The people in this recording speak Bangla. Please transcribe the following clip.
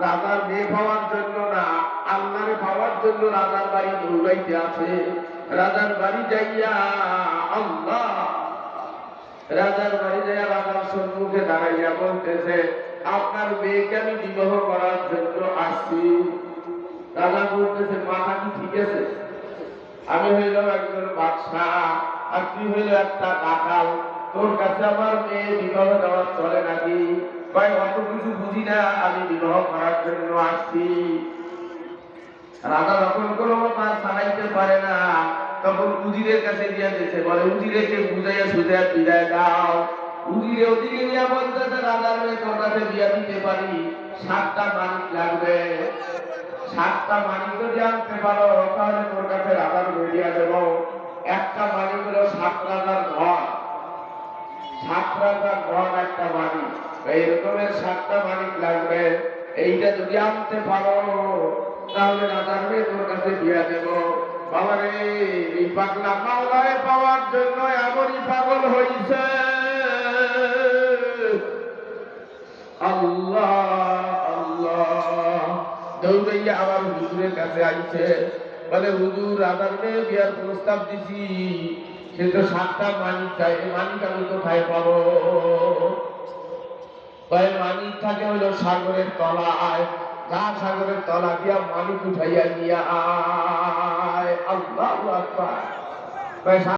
রাজার আল্লাহরে পাওয়ার জন্য রাজার বাড়ি দৌড়াইতে আছে। রাজার বাড়ি যাইয়া, আল্লাহ, রাজার বাড়ি যাইয়া রাজার সম্মুখে দাঁড়াইয়া বলতেছে আপনার মেয়েকে আমি বিবাহ করার জন্য আসছি। রাজা বলতেছে, মাথা কি ঠিক আছে? আমি হইলাম একজন বাদশাহ আর তুই হইল একটা ডাকাল তোর কাছে আমার মেয়ে বিবাহ দেওয়া চলে নাকি? ভাই, অত কিছু বুঝি না, আমি বিবাহ করার জন্য আসছি। রাজা যখন কোনো আর চালাইতে পারে না। তখন উজিরের কাছে দিয়ে দিয়েছে বলে, উজিরেকে বুঝাইয়া সুজাইয়া বিদায় দাও। উজিরে ওদিকে নিয়ে বলতেছে, রাজার তোর কাছে দিতে পারি? সাতটা মানিক লাগবে। সাতটা মানিক যদি আনতে পারো, তাহলে তোর কাছে রাজার বেরিয়া দেব। একটা মানিক হলো সাত রাজার ঘর। সাত রাজার ঘর একটা মানিক। এই রকমের সাতটা মানিক লাগবে। এইটা যদি আনতে পারো, তাহলে রাজার মেয়ে তোর কাছে দিয়া দেব। বাবা রে এই পাগলা পাওয়ার জন্য এমনই পাগল হইছে। আল্লাহ আল্লাহ। দৌড়াইয়া আবার হুজুরের কাছে আইছে। বলে, হুজুর রাজার মেয়ে বিয়ার প্রস্তাব দিছি। সে তো সাতটা মানিক চাই মানিক আমি কোথায় পাবো? মানিক থাকে হলো সাগরের তলায়। যা সাগরের তলা দিয়া মানিক উঠাইয়া নিয়া আয়। আল্লাহ আকবার।